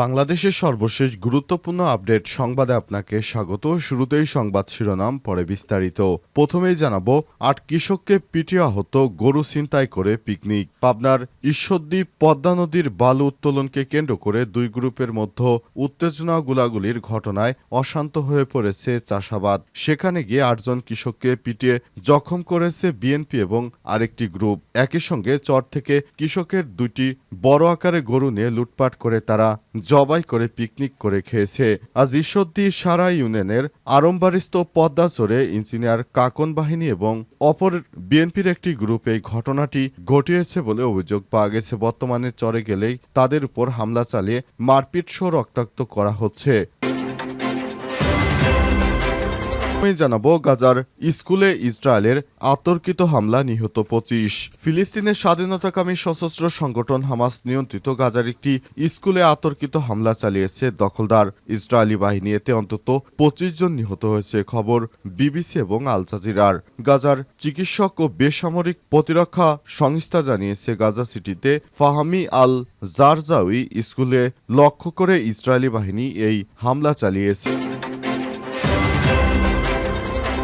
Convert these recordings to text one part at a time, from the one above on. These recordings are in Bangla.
বাংলাদেশের সর্বশেষ গুরুত্বপূর্ণ আপডেট সংবাদে আপনাকে স্বাগত। শুরুতেই সংবাদ শিরোনাম, পরে বিস্তারিত। প্রথমেই জানাব, আট কৃষককে পিটিয়ে আহত, গরু ছিনতাই করে পিকনিক। পাবনার ঈশ্বরদী পদ্মা নদীর বালু উত্তোলনকে কেন্দ্র করে দুই গ্রুপের মধ্যে উত্তেজনা গুলাগুলির ঘটনায় অশান্ত হয়ে পড়েছে চাষাবাদ। সেখানে গিয়ে আটজন কৃষককে পিটিয়ে জখম করেছে বিএনপি এবং আরেকটি গ্রুপ। একই সঙ্গে চর থেকে কৃষকের দুটি বড় আকারে গরু নিয়ে লুটপাট করে তারা জবাই করে পিকনিক করে খেয়েছে। আজ ঈশ্বরদী সারা ইউনিয়নের আরম্বারিস্ত পদ্মাচরে ইঞ্জিনিয়ার কাকন বাহিনী এবং অপর বিএনপির একটি গ্রুপ এই ঘটনাটি ঘটিয়েছে বলে অভিযোগ পাওয়া গেছে। বর্তমানে চরে গেলেই তাদের উপর হামলা চালিয়ে মারপিট সহ রক্তাক্ত করা হচ্ছে। আমি জানাব গাজার স্কুলে ইসরায়েলের আতর্কিত হামলা নিহত পঁচিশ। ফিলিস্তিনের স্বাধীনতাকামী সশস্ত্র সংগঠন হামাস নিয়ন্ত্রিত গাজার একটি স্কুলে আতর্কিত হামলা চালিয়েছে দখলদার। ইসরায়েলি বাহিনী এতে অন্তত পঁচিশ জন নিহত হয়েছে, খবর বিবিসি এবং আল জাজিরার। গাজার চিকিৎসক ও বেসামরিক প্রতিরক্ষা সংস্থা জানিয়েছে, গাজা সিটিতে ফাহামি আল জারজাউই স্কুলে লক্ষ্য করে ইসরায়েলি বাহিনী এই হামলা চালিয়েছে।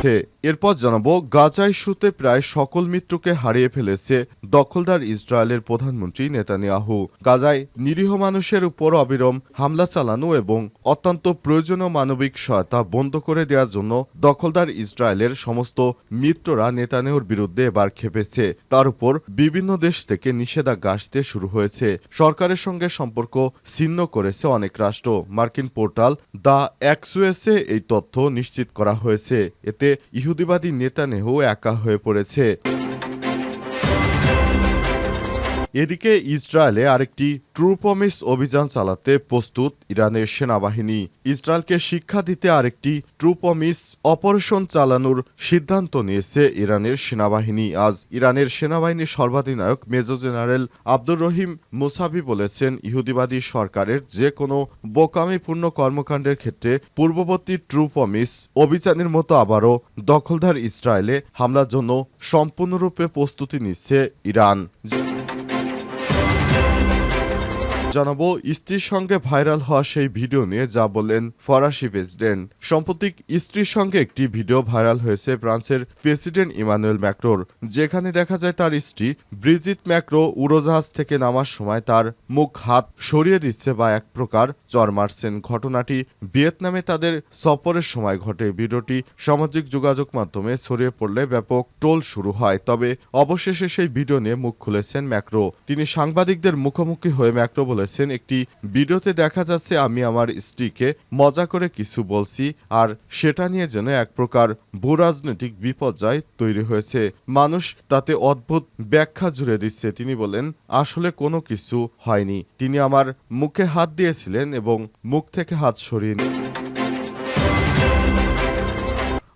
মধ্যে এরপর জানাব গাজা ইস্যুতে প্রায় সকল মিত্রকে হারিয়ে ফেলেছে দখলদার ইসরায়েলের প্রধানমন্ত্রী নেতানিয়াহু। গাজায় নিরীহ মানুষের উপর অবিরম হামলা চালানো এবং অত্যন্ত প্রয়োজনীয় মানবিক সহায়তা বন্ধ করে দেওয়ার জন্য দখলদার ইসরায়েলের সমস্ত মিত্ররা নেতানিয়াহুর বিরুদ্ধে এবার খেপেছে। তার উপর বিভিন্ন দেশ থেকে নিষেধাজ্ঞা আসতে শুরু হয়েছে। সরকারের সঙ্গে সম্পর্ক ছিন্ন করেছে অনেক রাষ্ট্র। মার্কিন পোর্টাল দ্য অ্যাক্সুয়েসে এই তথ্য নিশ্চিত করা হয়েছে। এতে ইহুদিবাদী নেতা নেতানেহু একা হয়ে পড়েছে। এদিকে ইসরায়েলে আরেকটি ট্রুপমিস অভিযান চালাতে প্রস্তুত ইরানের সেনাবাহিনী। ইসরায়েলকে শিক্ষা দিতে আরেকটি ট্রুপমিস অপারেশন চালানোর সিদ্ধান্ত নিয়েছে ইরানের সেনাবাহিনী। আজ ইরানের সেনাবাহিনীর সর্বাধিনায়ক major general Abdur Rahim Mousavi বলেছেন, ইহুদিবাদী সরকারের যে কোনো বোকামিপূর্ণ কর্মকাণ্ডের ক্ষেত্রে পূর্ববর্তী ট্রুপমিস অভিযানের মতো আবারও দখলদার ইসরায়েলে হামলার জন্য সম্পূর্ণরূপে প্রস্তুতি নিচ্ছে ইরান। জানাব, স্ত্রীর সঙ্গে ভাইরাল হওয়া সেই ভিডিও নিয়ে যা বললেন ফরাসি প্রেসিডেন্ট। সম্প্রতি স্ত্রীর সঙ্গে একটি ভিডিও ভাইরাল হয়েছে ফ্রান্সের প্রেসিডেন্ট ইমানুয়েল ম্যাক্রোর, যেখানে দেখা যায় তার স্ত্রী ব্রিজিত ম্যাক্রো উড়োজাহাজ থেকে নামার সময় তার মুখ, হাত সরিয়ে দিচ্ছে বা এক প্রকার চর মারছেন। ঘটনাটি ভিয়েতনামে তাদের সফরের সময় ঘটে। ভিডিওটি সামাজিক যোগাযোগ মাধ্যমে ছড়িয়ে পড়লে ব্যাপক টোল শুরু হয়, তবে অবশেষে সেই ভিডিও নিয়ে মুখ খুলেছেন ম্যাক্রো। তিনি সাংবাদিকদের মুখোমুখি হয়ে ম্যাক্রো বলেছেন, একটি ভিডিওতে দেখা যাচ্ছে আমি আমার স্ত্রীকে মজা করে কিছু বলছি আর সেটা নিয়ে যেন এক প্রকার ভূরাজনৈতিক বিপর্যয় তৈরি হয়েছে। মানুষ তাতে অদ্ভুত ব্যাখ্যা জুড়ে দিচ্ছে। তিনি বলেন, আসলে কোনো কিছু হয়নি। তিনি আমার মুখে হাত দিয়েছিলেন এবং মুখ থেকে হাত সরিয়ে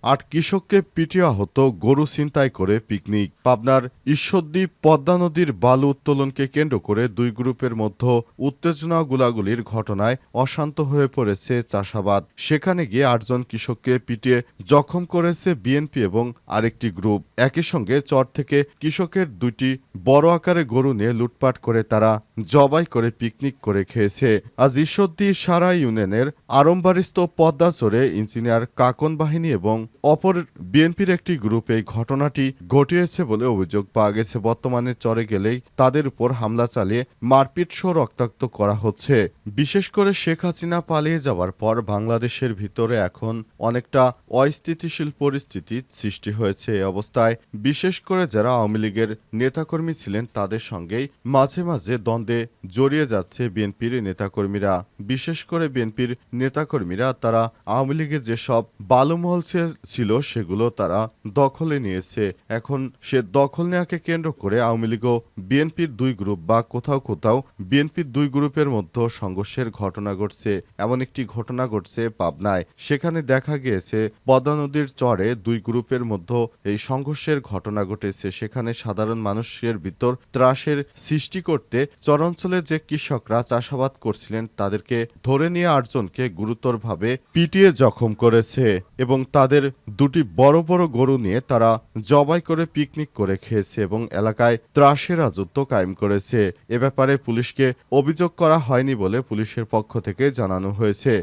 আট কৃষককে পিটিয়ে হতো গরু ছিনতাই করে পিকনিক। পাবনার ঈশ্বরদী পদ্মা নদীর বালু উত্তোলনকে কেন্দ্র করে দুই গ্রুপের মধ্যে উত্তেজনা গুলাগুলির ঘটনায় অশান্ত হয়ে পড়েছে চাষাবাদ। সেখানে গিয়ে আটজন কৃষককে পিটিয়ে জখম করেছে বিএনপি এবং আরেকটি গ্রুপ। একই সঙ্গে চর থেকে কৃষকের দুটি বড় আকারে গরু নিয়ে লুটপাট করে তারা জবাই করে পিকনিক করে খেয়েছে। আজ ঈশ্বরদী সারা ইউনিয়নের আরম্বারিস্ত পদ্মাচরে ইঞ্জিনিয়ার কাকন বাহিনী এবং অপর বিএনপির একটি গ্রুপ এই ঘটনাটি ঘটিয়েছে বলে অভিযোগ পাওয়া গেছে। বর্তমানে চরে গেলেই তাদের উপর হামলা চালিয়ে মারপিট সহ রক্তাক্ত করা হচ্ছে। বিশেষ করে শেখ হাসিনা পালিয়ে যাওয়ার পর বাংলাদেশের ভিতরে এখন অনেকটা অস্থিতিশীল পরিস্থিতির সৃষ্টি হয়েছে এই অবস্থায়। বিশেষ করে যারা আওয়ামী লীগের নেতাকর্মী ছিলেন, তাদের সঙ্গেই মাঝে মাঝে দ্বন্দ্বে জড়িয়ে যাচ্ছে বিএনপির নেতাকর্মীরা। বিশেষ করে বিএনপির নেতাকর্মীরা, তারা আওয়ামী লীগের যেসব বালুমহল ছিল, সেগুলো তারা দখলে নিয়েছে। এখন সে দখল নেওয়াকে কেন্দ্র করে আওয়ামী লীগ বিএনপির দুই গ্রুপ বা কোথাও কোথাও বিএনপির দুই গ্রুপের মধ্যে সংঘর্ষের ঘটনা ঘটছে। এমন একটি ঘটনা ঘটছে পাবনায়। সেখানে দেখা গিয়েছে, পদ্মা নদীর চরে দুই গ্রুপের মধ্যে এই সংঘর্ষের ঘটনা ঘটেছে। সেখানে সাধারণ মানুষের ভিতর ত্রাসের সৃষ্টি করতে চরাঞ্চলে যে কৃষকরা চাষাবাদ করছিলেন, তাদেরকে ধরে নিয়ে আটজনকে গুরুতরভাবে পিটিয়ে জখম করেছে এবং তাদের দুটি বড় বড় গরু নিয়ে তারা জবাই করে পিকনিক করে খেয়েছে এবং এলাকায় ত্রাসের রাজত্ব কায়েম করেছে। এ ব্যাপারে পুলিশকে অভিযোগ করা হয়নি বলে পুলিশের পক্ষ থেকে জানানো হয়েছে।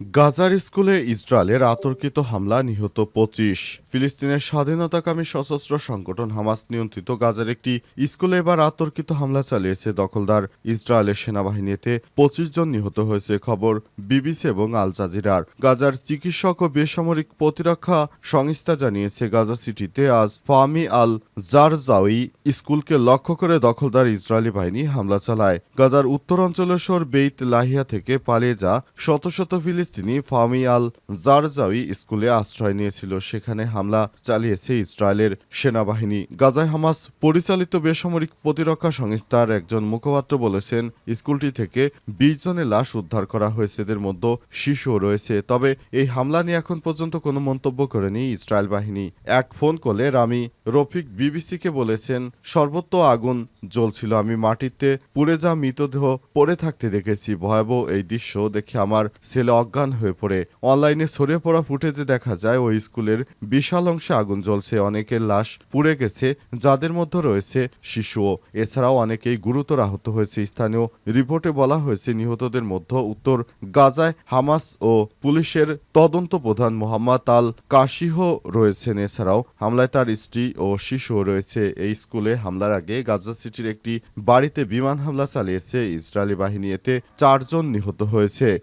গাজার স্কুলে ইসরায়েলের আতর্কিত হামলা নিহত পঁচিশ। ফিলিস্তিনের স্বাধীনতাকামী সশস্ত্র সংগঠন হামাস নিয়ন্ত্রিত গাজার একটি স্কুলে এবার আতর্কিত হামলা চালিয়েছে দখলদার। ইসরায়েলের সেনাবাহিনীতে পঁচিশ জন নিহত হয়েছে, খবর বিবিসি এবং আল জাজিরার। গাজার চিকিৎসক ও বেসামরিক প্রতিরক্ষা সংস্থা জানিয়েছে, গাজা সিটিতে আজ ফামি আল জারজাউই স্কুলকে লক্ষ্য করে দখলদার ইসরায়েলি বাহিনী হামলা চালায়। গাজার উত্তরাঞ্চলের শহর বেইত লাহিয়া থেকে পালিয়ে যা শত শত ফিলিস্তিনি ফামি আল জারজাউই স্কুলে আশ্রয় নিয়েছিল। সেখানে হামলা চালিয়েছে ইসরায়েলের সেনাবাহিনী। গাজায় হামাস পরিচালিত বেসামরিক প্রতিরক্ষা সংস্থার একজন মুখপাত্র বলেছেন, স্কুলটি থেকে বিশ জনের লাশ উদ্ধার করা হয়েছে। এদের মধ্যে শিশুও রয়েছে। তবে এই হামলা নিয়ে এখন পর্যন্ত কোনো মন্তব্য করেনি ইসরায়েল বাহিনী। এক ফোন কলে রামি রফিক বিবিসিকে বলেছেন, সর্বত্র আগুন জ্বলছিল। আমি মাটিতে পুড়ে যা মৃতদেহ পড়ে থাকতে দেখেছি। ভয়াবহ এই দৃশ্য দেখে আমার ছেলে অজ্ঞান হয়ে পড়ে। অনলাইনে ছড়িয়ে পড়া ফুটেজে দেখা যায়, ওই স্কুলের বিশাল অংশে আগুন জ্বলছে, অনেকের লাশ পুড়ে গেছে, যাদের মধ্যে রয়েছে শিশুও। এছাড়াও অনেকেই গুরুতর আহত হয়েছে। স্থানীয় রিপোর্টে বলা হয়েছে, নিহতদের মধ্যে উত্তর গাজায় হামাস ও পুলিশের তদন্ত প্রধান মোহাম্মদ আল কাশিহ রয়েছেন। এছাড়াও হামলায় তার স্ত্রী ও শিশুও রয়েছে। এই স্কুলে হামলার আগে গাজা সিটির একটি বাড়িতে বিমান হামলা চালিয়েছে। ইসরায়েলি বাহিনী এতে চারজন নিহত হয়েছে।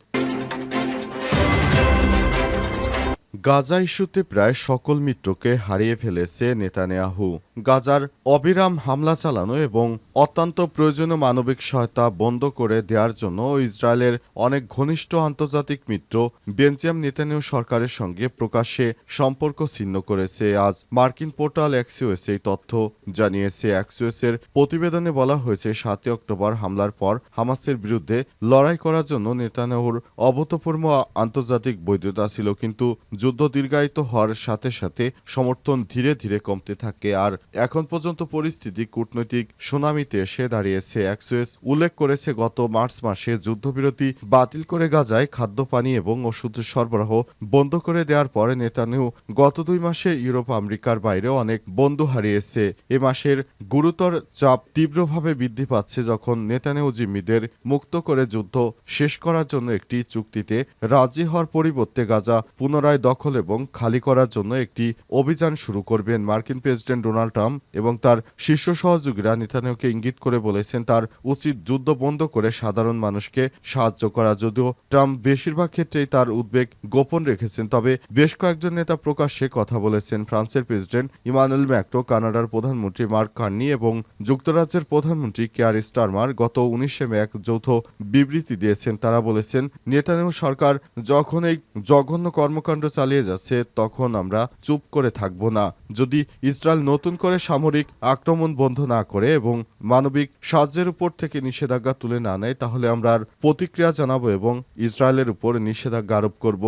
গাজা ইস্যুতে প্রায় সকল মিত্রকে হারিয়ে ফেলেছে নেতানিয়াহু। গাজার অবিরাম হামলা চালানো এবং অত্যন্ত প্রয়োজনীয় মানবিক সহায়তা বন্ধ করে দেওয়ার জন্য ইসরায়েলের অনেক ঘনিষ্ঠ আন্তর্জাতিক মিত্র বেঞ্জিয়াম নেতানিয়াহু সরকারের সঙ্গে প্রকাশ্যে সম্পর্ক ছিন্ন করেছে। আজ মার্কিন পোর্টাল অ্যাক্সিওএস এই তথ্য জানিয়েছে। অ্যাক্সিওএসের প্রতিবেদনে বলা হয়েছে, সাতই অক্টোবর হামলার পর হামাসের বিরুদ্ধে লড়াই করার জন্য নেতানিয়াহুর অভূতপূর্ব আন্তর্জাতিক বৈধতা ছিল, কিন্তু যুদ্ধ দীর্ঘায়িত হওয়ার সাথে সাথে সমর্থন ধীরে ধীরে কমতে থাকে। আর এখন পর্যন্ত পরিস্থিতি কূটনৈতিক সুনামিতে এসে দাঁড়িয়েছে। অ্যাক্সুয়েস উল্লেখ করেছে, গত মার্চ মাসে যুদ্ধবিরতি বাতিল করে গাজায় খাদ্য, পানি এবং ওষুধ সরবরাহ বন্ধ করে দেওয়ার পরে নেতানিয়াহু গত দুই মাসে ইউরোপ, আমেরিকার বাইরে অনেক বন্ধু হারিয়েছে। এ মাসের গুরুতর চাপ তীব্রভাবে বৃদ্ধি পাচ্ছে যখন নেতানিয়াহু জিম্মিদের মুক্ত করে যুদ্ধ শেষ করার জন্য একটি চুক্তিতে রাজি হওয়ার পরিবর্তে গাজা পুনরায় দখল এবং খালি করার জন্য একটি অভিযান শুরু করবেন। মার্কিন প্রেসিডেন্ট ডোনাল্ড ট্রাম্প এবং তার শীর্ষ সহযোগীরা নেতানিয়াহুকে ইঙ্গিত করে বলেছেন, তার উচিত যুদ্ধ বন্ধ করে সাধারণ মানুষকে সাহায্য করা। যদিও ট্রাম্প বেশিরভাগ ক্ষেত্রেই তার উদ্বেগ গোপন রেখেছেন, তবে বেশ কয়েকজন নেতা প্রকাশ্যে কথা বলেছেন। ফ্রান্সের প্রেসিডেন্ট ইমানুয়েল ম্যাক্রো, কানাডার প্রধানমন্ত্রী মার্ক কার্নি এবং যুক্তরাজ্যের প্রধানমন্ত্রী কেয়ার স্টারমার গত উনিশে মে এক যৌথ বিবৃতি দিয়েছেন। তারা বলেছেন, নেতানিয়াহু সরকার যখন এই জঘন্য কর্মকাণ্ড চালিয়ে যাচ্ছে, তখন আমরা চুপ করে থাকব না। যদি ইসরায়েল নতুন করে সামরিক আক্রমণ বন্ধ না করে এবং মানবিক সাহায্যের উপর থেকে নিষেধাজ্ঞা তুলে না নেয়, তাহলে আমরা আর প্রতিক্রিয়া জানাব এবং ইসরায়েলের উপর নিষেধাজ্ঞা আরোপ করব।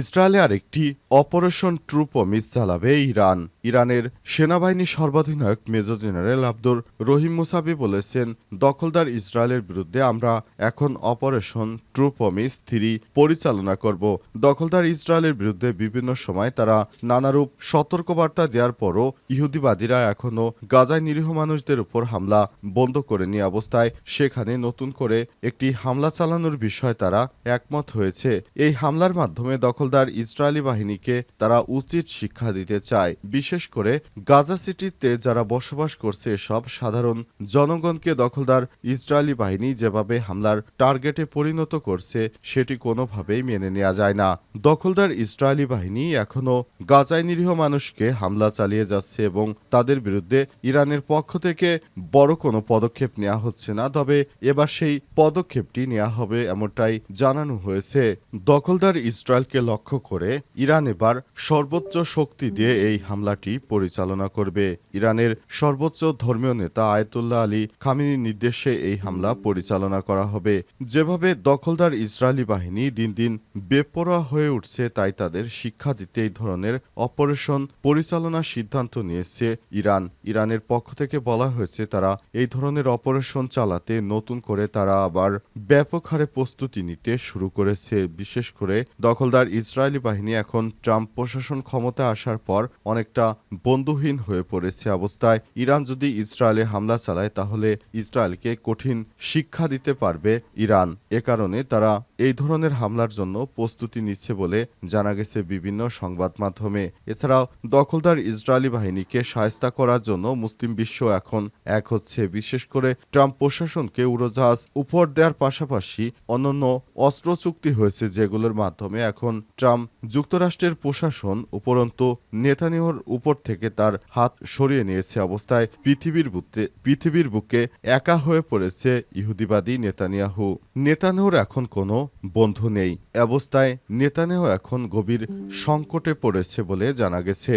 ইসরায়েলে আরেকটি অপারেশন ট্রুপ মিস চালাবে ইরান। ইরানের সেনাবাহিনী সর্বাধিনায়ক major general Abdur Rahim Mousavi বলেছেন, দখলদার ইসরায়েলের বিরুদ্ধে আমরা এখন অপারেশন ট্রুপমিস থ্রি পরিচালনা করব। দখলদার ইসরায়েলের বিরুদ্ধে বিভিন্ন সময় তারা নানারূপ সতর্কবার্তা দেওয়ার পরও ইহুদিবাদীরা এখনও গাজায় নিরীহ মানুষদের উপর হামলা বন্ধ করে নিয়ে অবস্থায়। সেখানে নতুন করে একটি হামলা চালানোর বিষয়ে তারা একমত হয়েছে। এই হামলার মাধ্যমে দখলদার ইসরায়েলি বাহিনীকে তারা উচিত শিক্ষা দিতে চায়। বিশেষ করে গাজা সিটিতে যারা বসবাস করছে সব সাধারণ জনগণকে দখলদার ইসরায়েলি বাহিনী যেভাবে হামলার টার্গেটে পরিণত করছে, সেটি কোনোভাবেই মেনে নেওয়া যায় না। দখলদার ইসরায়েলি বাহিনী এখনও গাজায় নিরীহ মানুষকে হামলা চালিয়ে যাচ্ছে এবং তাদের বিরুদ্ধে ইরানের পক্ষ থেকে বড় কোনো পদক্ষেপ নেওয়া হচ্ছে না, তবে এবার সেই পদক্ষেপটি নেওয়া হবে এমনটাই জানানো হয়েছে। দখলদার ইসরায়েলকে লক্ষ্য করে ইরান এবার সর্বোচ্চ শক্তি দিয়ে এই হামলাটি হামলাটি পরিচালনা করবে। ইরানের সর্বোচ্চ ধর্মীয় নেতা আয়তুল্লাহ আলী খামিনির নির্দেশে এই হামলা পরিচালনা করা হবে। যেভাবে দখলদার ইসরায়েলি বাহিনী দিন দিন বেপরোয়া হয়ে উঠছে, তাই তাদের শিক্ষা দিতে এই ধরনের অপারেশন পরিচালনার সিদ্ধান্ত নিয়েছে ইরান। ইরানের পক্ষ থেকে বলা হয়েছে, তারা এই ধরনের অপারেশন চালাতে নতুন করে তারা আবার ব্যাপক হারে প্রস্তুতি নিতে শুরু করেছে। বিশেষ করে দখলদার ইসরায়েলি বাহিনী এখন ট্রাম্প প্রশাসন ক্ষমতা আসার পর অনেকটা বন্ধুহীন হয়ে পড়েছে অবস্থায়। ইরান যদি ইসরায়েলে হামলা চালায়, তাহলে ইসরায়েলকে কঠিন শিক্ষা দিতে পারবে ইরান। এ কারণে তারা এই ধরনের হামলার জন্য প্রস্তুতি নিচ্ছে বলে জানা গেছে বিভিন্ন সংবাদ মাধ্যমে। এছাড়াও, দখলদার ইসরায়েলি বাহিনীকে সায়স্তা করার জন্য মুসলিম বিশ্ব এখন এক হচ্ছে। বিশেষ করে ট্রাম্প প্রশাসনকে উড়োজাহাজ উপর দেওয়ার পাশাপাশি অন্যান্য অস্ত্র চুক্তি হয়েছে, যেগুলোর মাধ্যমে এখন ট্রাম্প যুক্তরাষ্ট্রের প্রশাসন, উপরন্তু নেতানিয়র উপর থেকে তার হাত সরিয়ে নিয়েছে অবস্থায় পৃথিবীর বুকে পৃথিবীর বুকে একা হয়ে পড়েছে ইহুদিবাদী নেতানিয়াহু। নেতানেহর এখন কোনো বন্ধু নেই। অবস্থায় নেতানেহ এখন গভীর সংকটে পড়েছে বলে জানা গেছে।